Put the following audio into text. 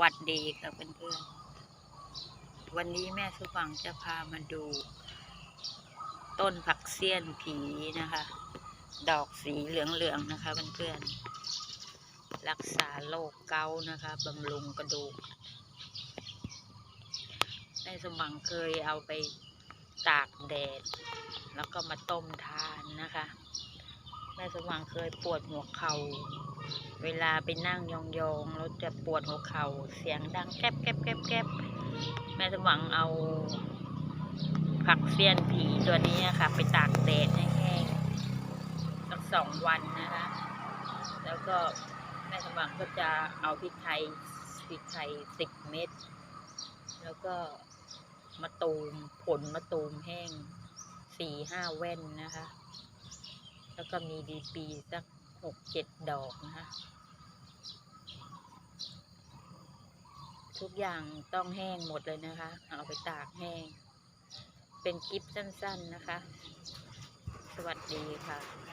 วัสดีค่ะเพื่อนๆ วันนี้แม่สุฟังจะพามาดู ต้นผักเสี้ยนผีนะคะ ดอกสีเหลืองๆนะคะเพื่อนๆ รักษาโรคเกาต์นะคะบำรุงกระดูกแม่สมหวังเคยเอาไปตากแดด แล้วก็มาต้มทานนะคะ แม่สมหวังเคยปวดหัวเขา่า เวลาไปนั่งยองๆแล้วจะปวดหัวเข่าเสียงดังแก๊บแก๊บแก๊บแก๊บแม่สมหวังเอา ผักเสี้ยนผีตัวนี้ค่ะ ไปตากแดดให้แห้งสักสองวันนะคะแล้วก็แม่สมหวังก็จะเอาพริกไทยพริกไทยสิบเม็ดแล้วก็มะตูมผลมะตูมแห้งสี่ห้าแว่นนะคะ แล้วก็มีดีปีสัก หกเจ็ดดอกนะคะทุกอย่างต้องแห้งหมดเลยนะคะ เอาไปตากแห้ง เป็นคลิปสั้นๆนะคะ สวัสดีค่ะ